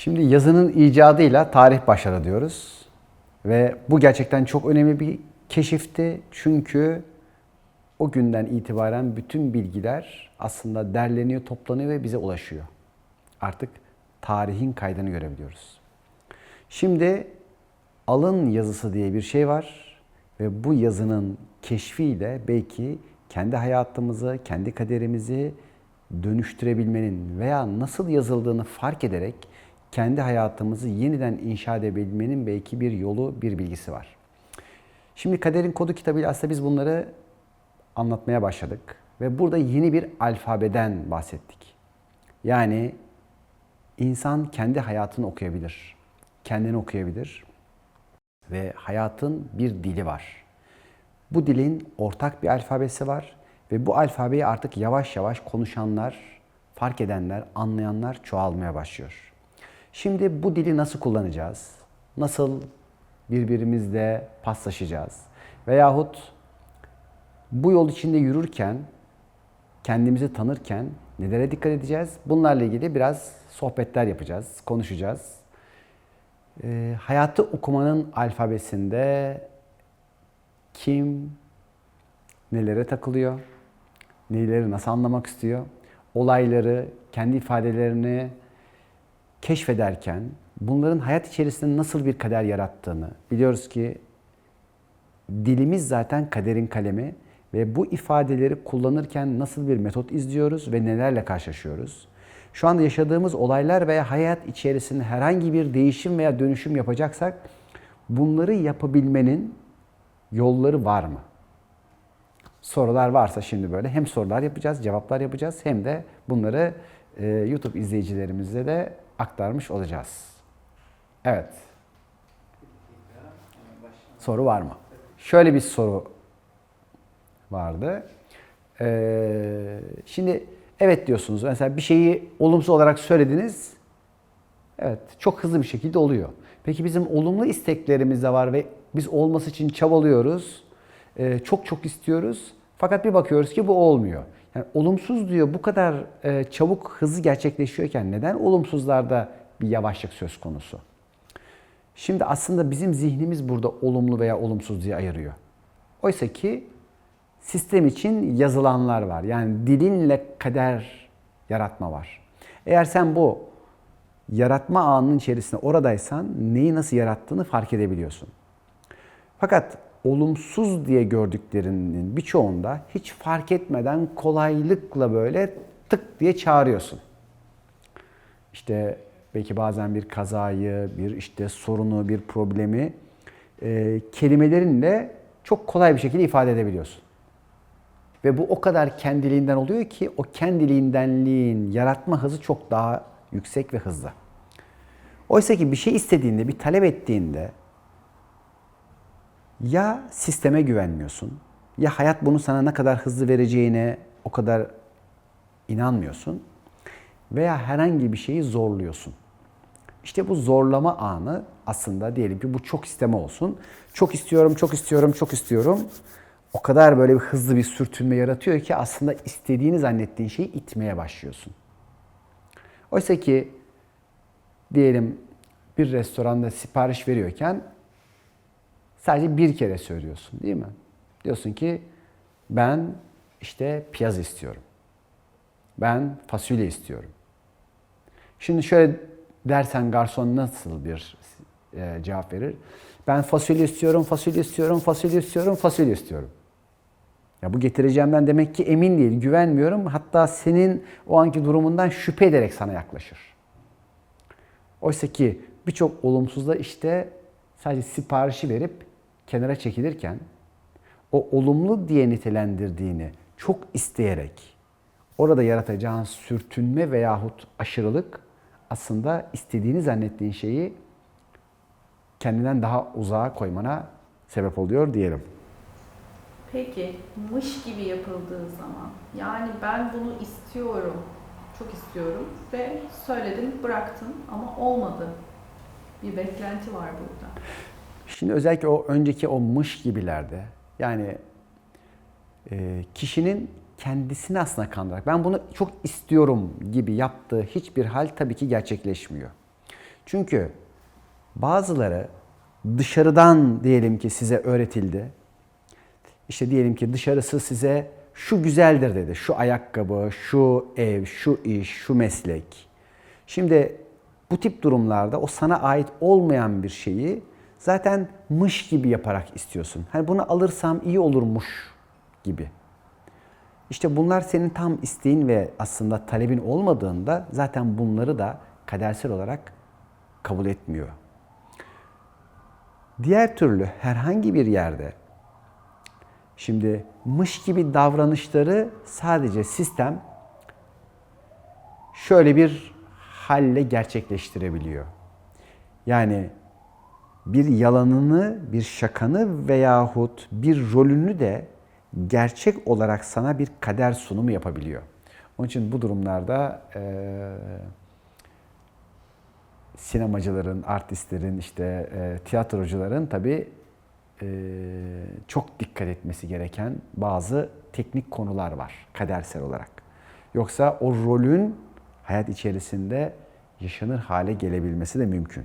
Şimdi yazının icadıyla tarih başladı diyoruz. Ve bu gerçekten çok önemli bir keşifti. Çünkü o günden itibaren bütün bilgiler aslında derleniyor, toplanıyor ve bize ulaşıyor. Artık tarihin kaydını görebiliyoruz. Şimdi alın yazısı diye bir şey var ve bu yazının keşfiyle belki kendi hayatımızı, kendi kaderimizi dönüştürebilmenin veya nasıl yazıldığını fark ederek kendi hayatımızı yeniden inşa edebilmenin belki bir yolu, bir bilgisi var. Şimdi Kaderin Kodu kitabıyla aslında biz bunları anlatmaya başladık ve burada yeni bir alfabeden bahsettik. Yani insan kendi hayatını okuyabilir, kendini okuyabilir ve hayatın bir dili var. Bu dilin ortak bir alfabesi var ve bu alfabeyi artık yavaş yavaş konuşanlar, fark edenler, anlayanlar çoğalmaya başlıyor. Şimdi bu dili nasıl kullanacağız? Nasıl birbirimizle paslaşacağız? Veyahut bu yol içinde yürürken, kendimizi tanırken nelere dikkat edeceğiz? Bunlarla ilgili biraz sohbetler yapacağız, konuşacağız. Ee, hayatı okumanın alfabesinde kim nelere takılıyor, neleri nasıl anlamak istiyor, olayları, kendi ifadelerini keşfederken bunların hayat içerisinde nasıl bir kader yarattığını biliyoruz ki dilimiz zaten kaderin kalemi ve bu ifadeleri kullanırken nasıl bir metot izliyoruz ve nelerle karşılaşıyoruz? Şu anda yaşadığımız olaylar veya hayat içerisinde herhangi bir değişim veya dönüşüm yapacaksak bunları yapabilmenin yolları var mı? Sorular varsa şimdi böyle hem sorular yapacağız, cevaplar yapacağız hem de bunları YouTube izleyicilerimize de aktarmış olacağız. Evet. Soru var mı? Şöyle bir soru vardı. Ee, şimdi evet diyorsunuz. Mesela bir şeyi olumsuz olarak söylediniz. Evet, çok hızlı bir şekilde oluyor. Peki bizim olumlu isteklerimiz de var ve biz olması için çabalıyoruz. Ee, çok çok istiyoruz. Fakat bir bakıyoruz ki bu olmuyor. Yani olumsuz diyor bu kadar e, çabuk hızlı gerçekleşiyorken neden olumsuzlarda bir yavaşlık söz konusu? Şimdi aslında bizim zihnimiz burada olumlu veya olumsuz diye ayırıyor. Oysa ki sistem için yazılanlar var. Yani dilinle kader yaratma var. Eğer sen bu yaratma anının içerisinde oradaysan neyi nasıl yarattığını fark edebiliyorsun. Fakat olumsuz diye gördüklerinin birçoğunda hiç fark etmeden kolaylıkla böyle tık diye çağırıyorsun. İşte belki bazen bir kazayı, bir işte sorunu, bir problemi e, kelimelerinle çok kolay bir şekilde ifade edebiliyorsun. Ve bu o kadar kendiliğinden oluyor ki o kendiliğindenliğin yaratma hızı çok daha yüksek ve hızlı. Oysa ki bir şey istediğinde, bir talep ettiğinde ya sisteme güvenmiyorsun, ya hayat bunu sana ne kadar hızlı vereceğine o kadar inanmıyorsun veya herhangi bir şeyi zorluyorsun. İşte bu zorlama anı aslında diyelim ki bu çok isteme olsun. Çok istiyorum, çok istiyorum, çok istiyorum. O kadar böyle bir hızlı bir sürtünme yaratıyor ki aslında istediğini zannettiğin şeyi itmeye başlıyorsun. Oysa ki diyelim bir restoranda sipariş veriyorken sadece bir kere söylüyorsun değil mi? Diyorsun ki ben işte piyaz istiyorum. Ben fasulye istiyorum. Şimdi şöyle dersen garson nasıl bir e, cevap verir? Ben fasulye istiyorum, fasulye istiyorum, fasulye istiyorum, fasulye istiyorum. Ya bu getireceğimden demek ki emin değil, güvenmiyorum. Hatta senin o anki durumundan şüphe ederek sana yaklaşır. Oysa ki birçok olumsuzda işte sadece siparişi verip kenara çekilirken o olumlu diye nitelendirdiğini çok isteyerek orada yaratacağın sürtünme veyahut aşırılık aslında istediğini zannettiğin şeyi kendinden daha uzağa koymana sebep oluyor diyelim. Peki mış gibi yapıldığı zaman yani ben bunu istiyorum, çok istiyorum ve söyledim bıraktım ama olmadı. Bir beklenti var burada. Şimdi özellikle o önceki o mış gibilerde yani e, kişinin kendisini aslında kandırarak ben bunu çok istiyorum gibi yaptığı hiçbir hal tabii ki gerçekleşmiyor. Çünkü bazıları dışarıdan diyelim ki size öğretildi. İşte diyelim ki dışarısı size şu güzeldir dedi. Şu ayakkabı, şu ev, şu iş, şu meslek. Şimdi bu tip durumlarda o sana ait olmayan bir şeyi zaten mış gibi yaparak istiyorsun. Hani bunu alırsam iyi olurmuş gibi. İşte bunlar senin tam isteğin ve aslında talebin olmadığında zaten bunları da kadersel olarak kabul etmiyor. Diğer türlü herhangi bir yerde şimdi mış gibi davranışları sadece sistem şöyle bir halle gerçekleştirebiliyor. Yani bir yalanını, bir şakanı veyahut bir rolünü de gerçek olarak sana bir kader sunumu yapabiliyor. Onun için bu durumlarda eee sinemacıların, artistlerin, işte e, tiyatrocuların tabii e, çok dikkat etmesi gereken bazı teknik konular var kadersel olarak. Yoksa o rolün hayat içerisinde yaşanır hale gelebilmesi de mümkün.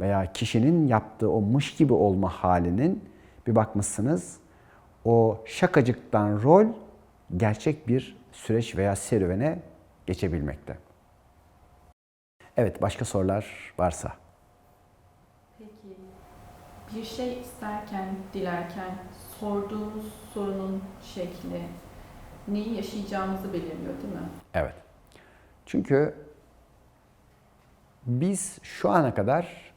Veya kişinin yaptığı o mış gibi olma halinin bir bakmışsınız o şakacıktan rol gerçek bir süreç veya serüvene geçebilmekte. Evet, başka sorular varsa. Peki bir şey isterken, dilerken sorduğumuz sorunun şekli neyi yaşayacağımızı belirliyor değil mi? Evet. Çünkü biz şu ana kadar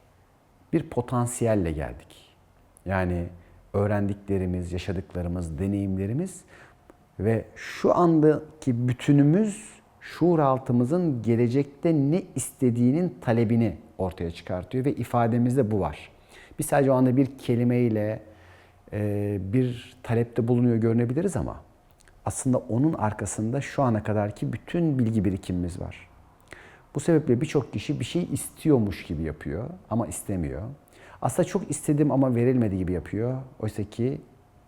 bir potansiyelle geldik. Yani öğrendiklerimiz, yaşadıklarımız, deneyimlerimiz ve şu andaki bütünümüz şuur altımızın gelecekte ne istediğinin talebini ortaya çıkartıyor ve ifademizde bu var. Biz sadece o anda bir kelimeyle e, bir talepte bulunuyor görünebiliriz ama aslında onun arkasında şu ana kadarki bütün bilgi birikimimiz var. Bu sebeple birçok kişi bir şey istiyormuş gibi yapıyor ama istemiyor. Aslında çok istedim ama verilmedi gibi yapıyor. Oysa ki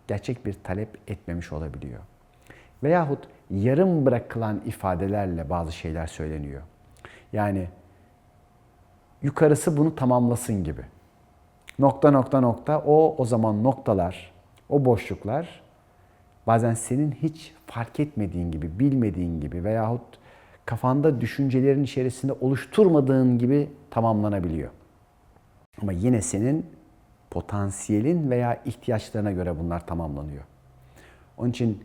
gerçek bir talep etmemiş olabiliyor. Veyahut yarım bırakılan ifadelerle bazı şeyler söyleniyor. Yani yukarısı bunu tamamlasın gibi. Nokta nokta nokta o o zaman noktalar, o boşluklar bazen senin hiç fark etmediğin gibi, bilmediğin gibi veyahut kafanda düşüncelerin içerisinde oluşturmadığın gibi tamamlanabiliyor. Ama yine senin potansiyelin veya ihtiyaçlarına göre bunlar tamamlanıyor. Onun için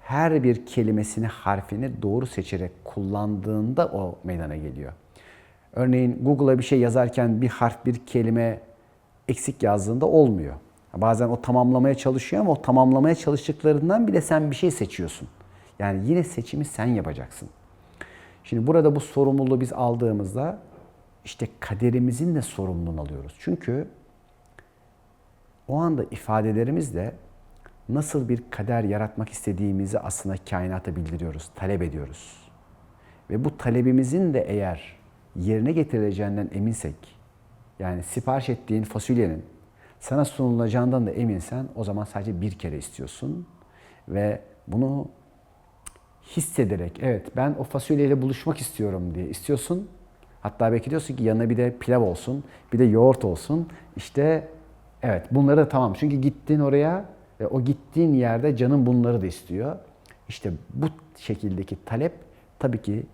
her bir kelimesini, harfini doğru seçerek kullandığında o meydana geliyor. Örneğin Google'a bir şey yazarken bir harf, bir kelime eksik yazdığında olmuyor. Bazen o tamamlamaya çalışıyor ama o tamamlamaya çalıştıklarından bile sen bir şey seçiyorsun. Yani yine seçimi sen yapacaksın. Şimdi burada bu sorumluluğu biz aldığımızda işte kaderimizin de sorumluluğunu alıyoruz. Çünkü o anda ifadelerimizle nasıl bir kader yaratmak istediğimizi aslında kainata bildiriyoruz, talep ediyoruz. Ve bu talebimizin de eğer yerine getirileceğinden eminsek, yani sipariş ettiğin fasulyenin sana sunulacağından da eminsen o zaman sadece bir kere istiyorsun ve bunu hissederek evet ben o fasulyeyle buluşmak istiyorum diye istiyorsun. Hatta belki diyorsun ki yanına bir de pilav olsun, bir de yoğurt olsun. İşte evet bunları da tamam. Çünkü gittin oraya ve o gittiğin yerde canın bunları da istiyor. İşte bu şekildeki talep tabii ki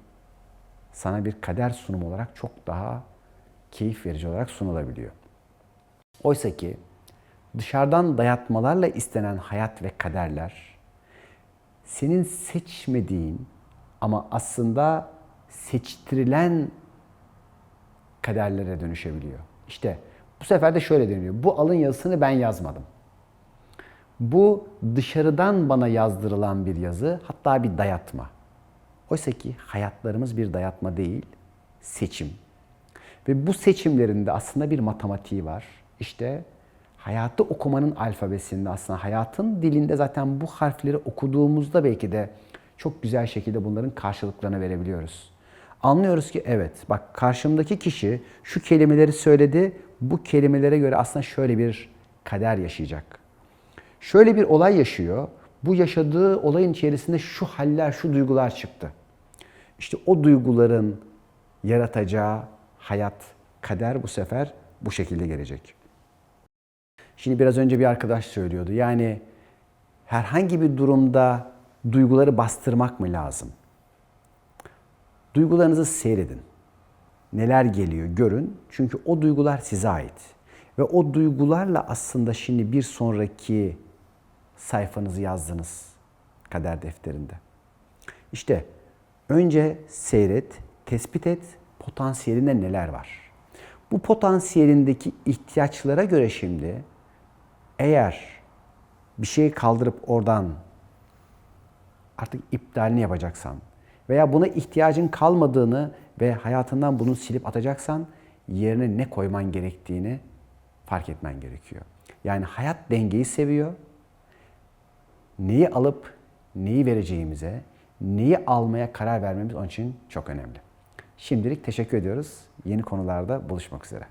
sana bir kader sunumu olarak çok daha keyif verici olarak sunulabiliyor. Oysa ki dışarıdan dayatmalarla istenen hayat ve kaderler senin seçmediğin ama aslında seçtirilen kaderlere dönüşebiliyor. İşte bu sefer de şöyle deniliyor. Bu alın yazısını ben yazmadım. Bu dışarıdan bana yazdırılan bir yazı, hatta bir dayatma. Oysa ki hayatlarımız bir dayatma değil, seçim. Ve bu seçimlerinde aslında bir matematiği var. İşte hayatı okumanın alfabesinde aslında hayatın dilinde zaten bu harfleri okuduğumuzda belki de çok güzel şekilde bunların karşılıklarını verebiliyoruz. Anlıyoruz ki evet bak karşımdaki kişi şu kelimeleri söyledi. Bu kelimelere göre aslında şöyle bir kader yaşayacak. Şöyle bir olay yaşıyor. Bu yaşadığı olayın içerisinde şu haller, şu duygular çıktı. İşte o duyguların yaratacağı hayat, kader bu sefer bu şekilde gelecek. Şimdi biraz önce bir arkadaş söylüyordu. Yani herhangi bir durumda duyguları bastırmak mı lazım? Duygularınızı seyredin. Neler geliyor görün. Çünkü o duygular size ait. Ve o duygularla aslında şimdi bir sonraki sayfanızı yazdınız kader defterinde. İşte önce seyret, tespit et potansiyelinde neler var. Bu potansiyelindeki ihtiyaçlara göre şimdi eğer bir şeyi kaldırıp oradan artık iptalini yapacaksan veya buna ihtiyacın kalmadığını ve hayatından bunu silip atacaksan yerine ne koyman gerektiğini fark etmen gerekiyor. Yani hayat dengeyi seviyor. Neyi alıp neyi vereceğimize, neyi almaya karar vermemiz onun için çok önemli. Şimdilik teşekkür ediyoruz. Yeni konularda buluşmak üzere.